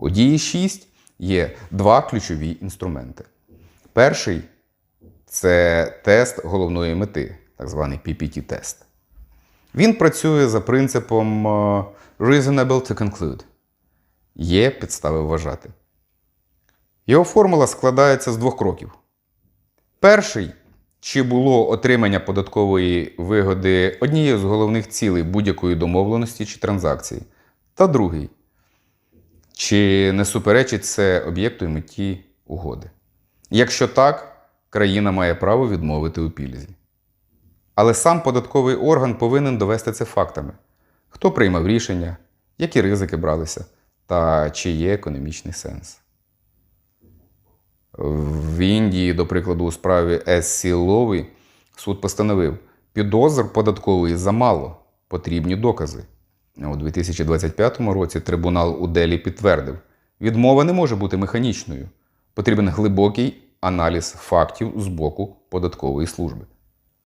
У дії 6 є два ключові інструменти. Перший це тест головної мети, так званий PPT-тест. Він працює за принципом е, reasonable to conclude. Є підстави вважати. Його формула складається з двох кроків. Перший чи було отримання податкової вигоди однією з головних цілей будь-якої домовленості чи транзакції. Та другий. Чи не суперечить це об'єкту і меті угоди? Якщо так, країна має право відмовити у пільзі. Але сам податковий орган повинен довести це фактами: хто приймав рішення, які ризики бралися, та чи є економічний сенс. В Індії, до прикладу, у справі С.Сі. Лові суд постановив, підозр податкової замало, потрібні докази. У 2025 році трибунал у Делі підтвердив, відмова не може бути механічною. Потрібен глибокий аналіз фактів з боку податкової служби.